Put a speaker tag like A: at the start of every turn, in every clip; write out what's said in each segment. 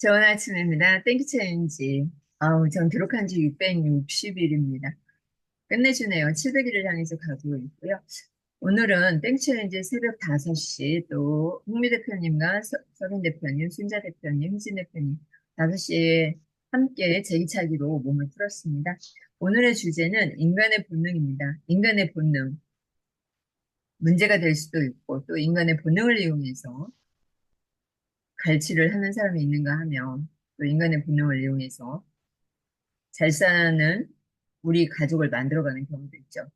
A: 좋은 아침입니다. 땡큐 챌린지. 아우, 전 기록한 지 660일입니다. 끝내주네요. 700일을 향해서 가고 있고요. 오늘은 땡큐 챌린지 새벽 5시 또 홍미 대표님과 서, 서빈 대표님, 순자 대표님, 희진 대표님 5시에 함께 제기차기로 몸을 풀었습니다. 오늘의 주제는 인간의 본능입니다. 인간의 본능. 문제가 될 수도 있고 또 인간의 본능을 이용해서 갈취를 하는 사람이 있는가 하면 또 인간의 본능을 이용해서 잘 사는 우리 가족을 만들어가는 경우도 있죠.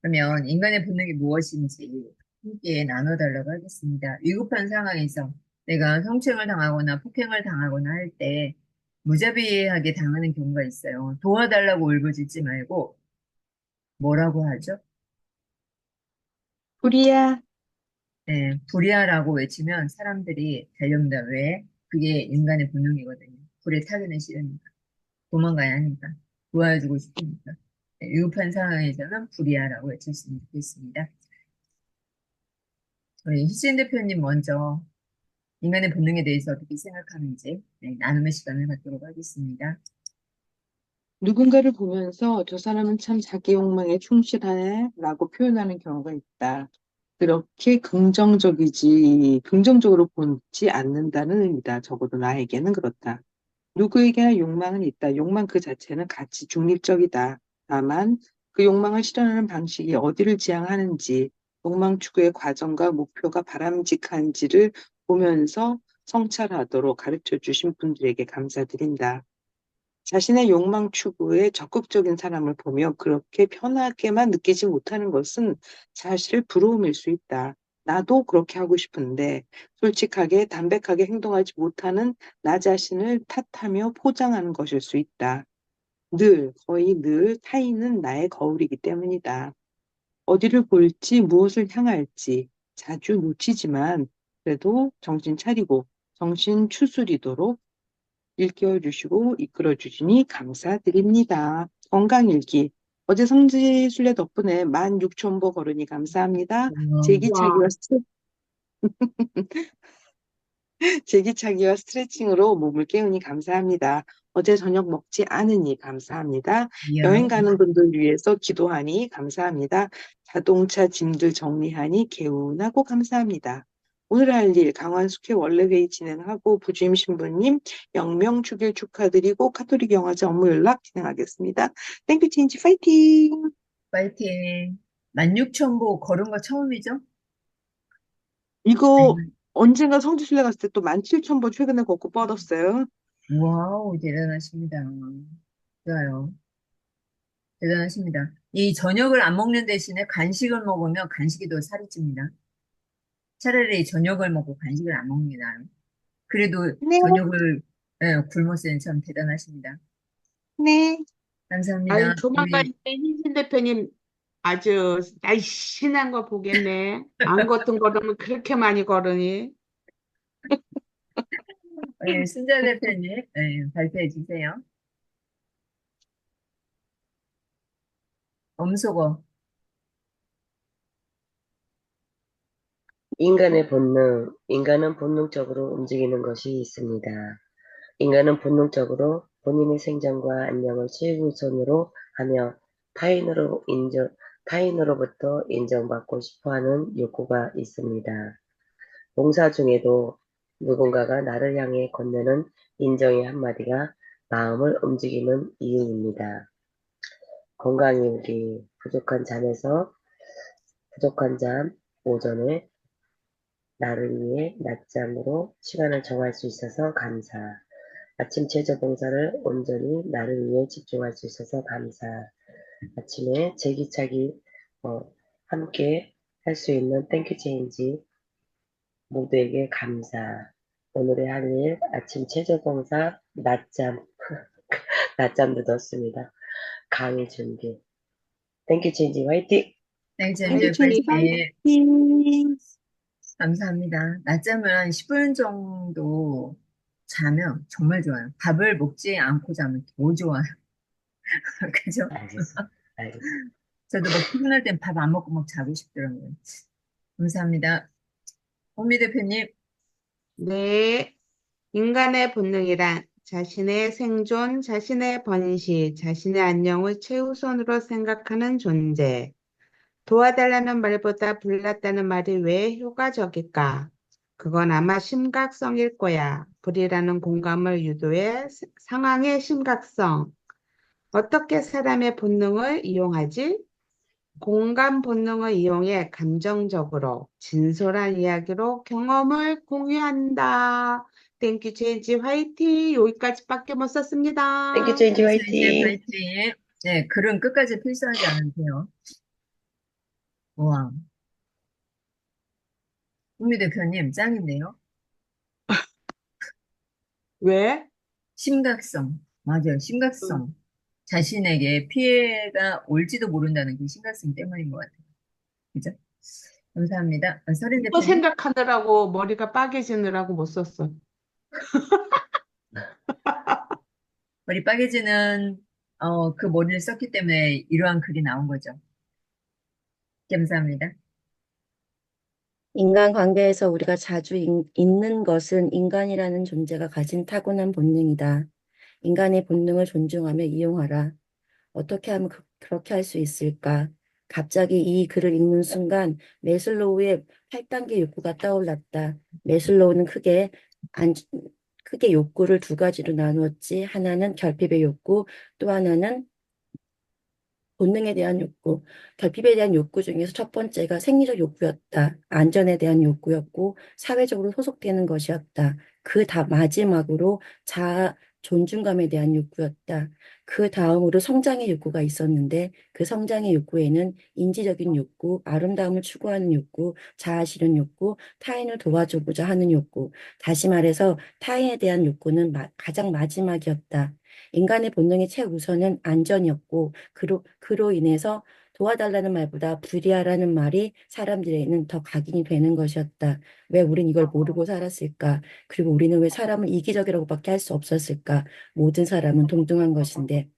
A: 그러면 인간의 본능이 무엇인지 함께 나눠달라고 하겠습니다. 위급한 상황에서 내가 성추행을 당하거나 폭행을 당하거나 할 때 무자비하게 당하는 경우가 있어요. 도와달라고 울부짖지 말고 뭐라고 하죠?
B: 불이야.
A: 네, 불이야라고 외치면 사람들이 달려옵니다. 왜? 그게 인간의 본능이거든요. 불에 타기는 싫으니까. 도망가야 하니까. 도와주고 싶으니까. 네, 위급한 상황에서는 불이야라고 외쳤으면 좋겠습니다. 저희 희진 대표님 먼저 인간의 본능에 대해서 어떻게 생각하는지 네, 나눔의 시간을 갖도록 하겠습니다.
B: 누군가를 보면서 저 사람은 참 자기 욕망에 충실하네 라고 표현하는 경우가 있다. 그렇게 긍정적이지, 긍정적으로 보지 않는다는 의미다. 적어도 나에게는 그렇다. 누구에게나 욕망은 있다. 욕망 그 자체는 가치 중립적이다. 다만 그 욕망을 실현하는 방식이 어디를 지향하는지, 욕망 추구의 과정과 목표가 바람직한지를 보면서 성찰하도록 가르쳐 주신 분들에게 감사드린다. 자신의 욕망 추구에 적극적인 사람을 보며 그렇게 편하게만 느끼지 못하는 것은 사실 부러움일 수 있다. 나도 그렇게 하고 싶은데 솔직하게 담백하게 행동하지 못하는 나 자신을 탓하며 포장하는 것일 수 있다. 늘, 거의 늘 타인은 나의 거울이기 때문이다. 어디를 볼지 무엇을 향할지 자주 놓치지만 그래도 정신 차리고 정신 추스리도록 일깨워 주시고 이끌어 주시니 감사드립니다. 건강일기. 어제 성지 순례 덕분에 16,000보 걸으니 감사합니다. 제기차기와 스트레... 제기차기와 스트레칭으로 몸을 깨우니 감사합니다. 어제 저녁 먹지 않으니 감사합니다.
A: 이야.
B: 여행 가는 분들 위해서 기도하니 감사합니다. 자동차 짐들 정리하니 개운하고 감사합니다. 오늘 할 일 강원 숙회 원래 회의 진행하고 부주임 신부님 영명 축일 축하드리고 카톨릭 영화제 업무 연락 진행하겠습니다. 땡큐 체인지 파이팅!
A: 파이팅. 16,000보 걸은 거 처음이죠?
B: 이거
A: 네.
B: 언젠가 성지순례 갔을 때 또 17,000보 최근에 걷고 뻗었어요.
A: 와우, 대단하십니다. 좋아요. 대단하십니다. 이 저녁을 안 먹는 대신에 간식을 먹으면 간식이 더 살이 찝니다. 차라리 저녁을 먹고 간식을 안 먹습니다. 그래도
B: 네.
A: 저녁을 예, 굶었으니 참 대단하십니다.
B: 네.
A: 감사합니다.
C: 아유, 조만간
A: 우리
C: 이제 흰신 대표님 아주 날씬한 거 보겠네. 안 걷던 걸으면 그렇게 많이 걸으니.
A: 예, 순자 대표님 예, 발표해 주세요. 엄소거
D: 인간의 본능, 인간은 본능적으로 움직이는 것이 있습니다. 인간은 본능적으로 본인의 생존과 안녕을 최우선으로 하며 타인으로 인정, 타인으로부터 인정받고 싶어 하는 욕구가 있습니다. 봉사 중에도 누군가가 나를 향해 건네는 인정의 한마디가 마음을 움직이는 이유입니다. 건강일기, 부족한 잠에서 부족한 잠, 오전에 나를 위해 낮잠으로 시간을 정할 수 있어서 감사. 아침 제저 봉사를 온전히 나를 위해 집중할 수 있어서 감사. 아침에 제기차기 어, 함께 할 수 있는 땡큐 체인지 모두에게 감사. 오늘의 할일 아침 체조 봉사 낮잠 낮잠도 넣었습니다. 강의 준비. 땡큐 체인지 화이팅!
A: 네,
B: 땡큐 체인지
A: 파이팅. 감사합니다. 낮잠은 한 10분 정도 자면 정말 좋아요. 밥을 먹지 않고 자면 더 좋아요. 그죠?
D: 알겠습니다. 알겠습니다.
A: 저도 막 피곤할 땐 밥 안 먹고 막 자고 싶더라고요. 감사합니다. 홍미 대표님,
C: 네. 인간의 본능이란 자신의 생존, 자신의 번시, 자신의 안녕을 최우선으로 생각하는 존재. 도와달라는 말보다 불났다는 말이 왜 효과적일까? 그건 아마 심각성일 거야. 불이라는 공감을 유도해 스- 상황의 심각성. 어떻게 사람의 본능을 이용하지? 공감 본능을 이용해 감정적으로 진솔한 이야기로 경험을 공유한다. 땡큐 체인지 화이팅! 여기까지밖에 못 썼습니다.
D: 땡큐 체인지
A: 네,
D: 화이팅!
A: 네, 글은 끝까지 필수하지 않으면 돼 요. 와. 국미 대표님, 짱인데요?
C: 왜?
A: 심각성. 맞아요. 심각성. 자신에게 피해가 올지도 모른다는 그 심각성 때문인 것 같아요. 그죠? 감사합니다. 어, 서린
C: 또
A: 대표님.
C: 생각하느라고 머리가 빠개지느라고 못 썼어.
A: 머리 빠개지는, 어, 그 머리를 썼기 때문에 이러한 글이 나온 거죠. 감사합니다.
E: 인간관계에서 우리가 자주 잊- 잊는 것은 인간이라는 존재가 가진 타고난 본능이다. 인간의 본능을 존중하며 이용하라. 어떻게 하면 그, 그렇게 할 수 있을까? 갑자기 이 글을 읽는 순간 메슬로우의 8단계 욕구가 떠올랐다. 메슬로우는 크게 안, 크게 욕구를 두 가지로 나누었지. 하나는 결핍의 욕구, 또 하나는 본능에 대한 욕구, 결핍에 대한 욕구 중에서 첫 번째가 생리적 욕구였다. 안전에 대한 욕구였고, 사회적으로 소속되는 것이었다. 그 다 마지막으로 자아, 존중감에 대한 욕구였다. 그 다음으로 성장의 욕구가 있었는데, 그 성장의 욕구에는 인지적인 욕구, 아름다움을 추구하는 욕구, 자아 실현 욕구, 타인을 도와주고자 하는 욕구. 다시 말해서 타인에 대한 욕구는 마- 가장 마지막이었다. 인간의 본능의 최우선은 안전이었고, 그로, 그로 인해서 도와달라는 말보다 불이하라는 말이 사람들에게는 더 각인이 되는 것이었다. 왜 우린 이걸 모르고 살았을까? 그리고 우리는 왜 사람을 이기적이라고밖에 할 수 없었을까? 모든 사람은 동등한 것인데.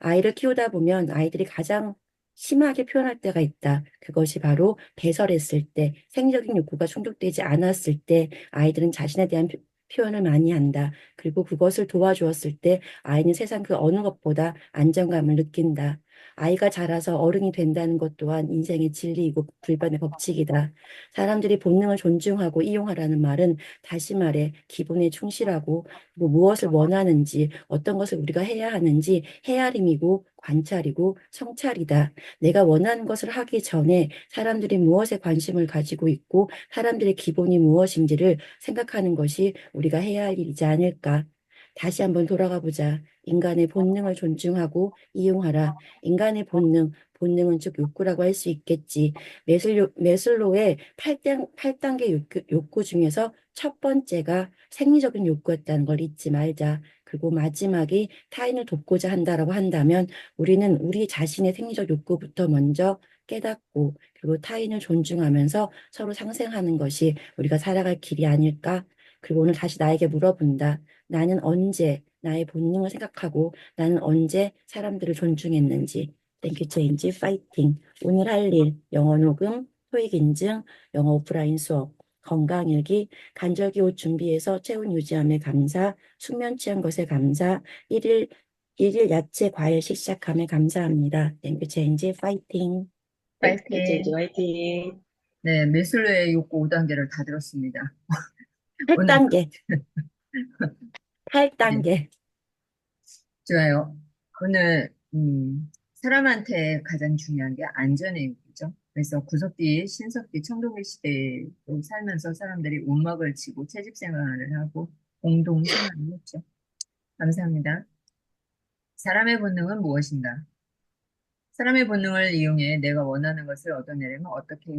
E: 아이를 키우다 보면 아이들이 가장 심하게 표현할 때가 있다. 그것이 바로 배설했을 때, 생리적인 욕구가 충족되지 않았을 때 아이들은 자신에 대한 표- 표현을 많이 한다. 그리고 그것을 도와주었을 때 아이는 세상 그 어느 것보다 안정감을 느낀다. 아이가 자라서 어른이 된다는 것 또한 인생의 진리이고 불변의 법칙이다. 사람들이 본능을 존중하고 이용하라는 말은 다시 말해 기본에 충실하고 그리고 무엇을 원하는지 어떤 것을 우리가 해야 하는지 헤아림이고 관찰이고 성찰이다. 내가 원하는 것을 하기 전에 사람들이 무엇에 관심을 가지고 있고 사람들의 기본이 무엇인지를 생각하는 것이 우리가 해야 할 일이지 않을까. 다시 한번 돌아가 보자. 인간의 본능을 존중하고 이용하라. 인간의 본능, 본능은 즉 욕구라고 할 수 있겠지. 메슬로, 메슬로의 8단, 8단계 욕구, 욕구 중에서 첫 번째가 생리적인 욕구였다는 걸 잊지 말자. 그리고 마지막이 타인을 돕고자 한다라고 한다면 우리는 우리 자신의 생리적 욕구부터 먼저 깨닫고 그리고 타인을 존중하면서 서로 상생하는 것이 우리가 살아갈 길이 아닐까? 그리고 오늘 다시 나에게 물어본다. 나는 언제 나의 본능을 생각하고 나는 언제 사람들을 존중했는지. 땡큐 체인지 파이팅. 오늘 할 일, 영어 녹음, 토익 인증, 영어 오프라인 수업, 건강 일기, 간절기 옷 준비해서 체온 유지함에 감사, 숙면 취한 것에 감사, 일일 일일 야채 과일 식사함에 감사합니다. 땡큐 체인지 파이팅.
A: 파이팅.
D: 체인지 화이팅!
A: 네, 메슬로의 욕구 5단계를 다 들었습니다. 오늘
E: 8단계. 8단계.
A: 좋아요. 오늘 음, 사람한테 가장 중요한 게 안전의 욕구죠. 그래서 구석기, 신석기, 청동기 시대로 살면서 사람들이 움막을 치고 채집 생활을 하고 공동 생활을 했죠. 감사합니다. 사람의 본능은 무엇인가? 사람의 본능을 이용해 내가 원하는 것을 얻어내려면 어떻게